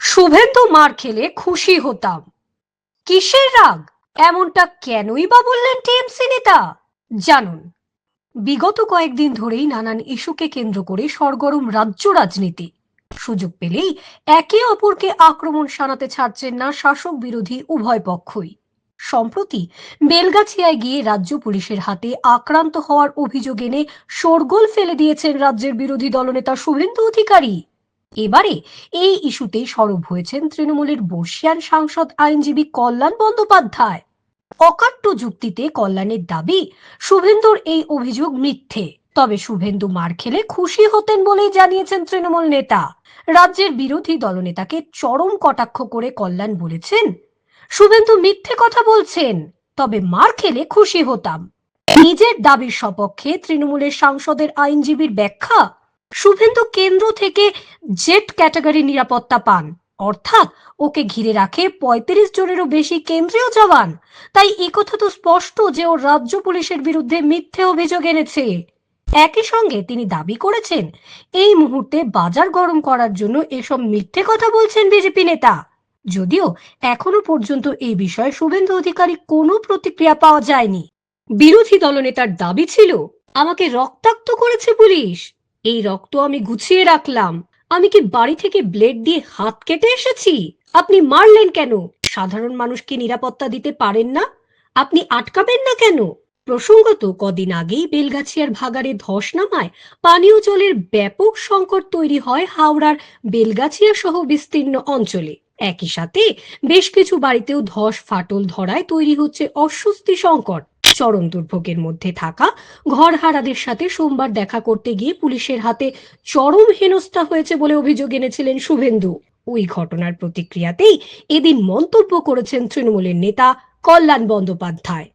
শুভেন্দু মার খেলে খুশি হতাম। কিসের রাগ? এমনটা কেনই বা বললেন টিএমসি নেতা? জানুন, বিগত কয়েকদিন ধরেই নানান ইস্যুকে কেন্দ্র করে সরগরম রাজ্য রাজনীতি। সুযোগ পেলেই একে অপরকে আক্রমণ শানাতে ছাড়ছেন না শাসক বিরোধী উভয় পক্ষই। সম্প্রতি বেলগাছিয়ায় গিয়ে রাজ্য পুলিশের হাতে আক্রান্ত হওয়ার অভিযোগ এনে শোরগোল ফেলে দিয়েছেন রাজ্যের বিরোধী দলনেতা শুভেন্দু অধিকারী। এবারে এই ইস্যুতেই সরব হয়েছেন তৃণমূলের বর্ষিয়ান সাংসদ আইনজীবী কল্যাণ বন্দ্যোপাধ্যায়। অকাট্য যুক্তিতে কল্যাণের দাবি, শুভেন্দুর এই অভিযোগ মিথ্যে। তবে শুভেন্দু মার খেলে খুশি হতেন বলেই জানিয়েছেন তৃণমূল নেতা। রাজ্যের বিরোধী দলনেতাকে চরম কটাক্ষ করে কল্যাণ বলেছেন, শুভেন্দু মিথ্যে কথা বলছেন, তবে মার খেলে খুশি হতাম। নিজের দাবির সপক্ষে তৃণমূলের সাংসদের আইনজীবীর ব্যাখ্যা শুভেন্দু কেন্দ্র থেকে জেট ক্যাটাগরি নিরাপত্তা পান। অর্থাৎ ওকে ঘিরে রাখে পঁয়ত্রিশ জনেরও বেশি কেন্দ্রীয় জওয়ান। তাই একথা তো স্পষ্ট যে ও রাজ্য পুলিশের বিরুদ্ধে মিথ্যে অভিযোগ এনেছে। একই সঙ্গে তিনি দাবি করেছেন, এই মুহূর্তে বাজার গরম করার জন্য এসব মিথ্যে কথা বলছেন বিজেপি নেতা। যদিও এখনও পর্যন্ত এই বিষয়ে শুভেন্দু অধিকারী কোনো প্রতিক্রিয়া পাওয়া যায়নি। বিরোধী দলনেতার দাবি ছিল, আমাকে রক্তাক্ত করেছে পুলিশ। এই রক্ত আমি গুছিয়ে রাখলাম। আমি কি বাড়ি থেকে ব্লেড দিয়ে হাত কেটে এসেছি? আপনি মারলেন কেন? সাধারণ মানুষকে নিরাপত্তা দিতে পারেন না? আপনি আটকাবেন না কেন? প্রসঙ্গত, কদিন আগেই বেলগাছিয়ার ভাগাড়ে ধস নামায় পানীয় জলের ব্যাপক সংকট তৈরি হয় হাওড়ার বেলগাছিয়া সহ বিস্তীর্ণ অঞ্চলে। একই সাথে বেশ কিছু বাড়িতেও ধস ফাটল ধরায় তৈরি হচ্ছে অস্বস্তি সংকট। চরম দুর্ভোগের মধ্যে থাকা। ঘরহারাদের সাথে সোমবার দেখা করতে গিয়ে পুলিশের হাতে চরম হেনস্থা হয়েছে বলে অভিযোগ এনেছিলেন শুভেন্দু। ওই ঘটনার প্রতিক্রিয়াতেই এদিন মন্তব্য করেছেন তৃণমূলের নেতা কল্যাণ বন্দ্যোপাধ্যায়।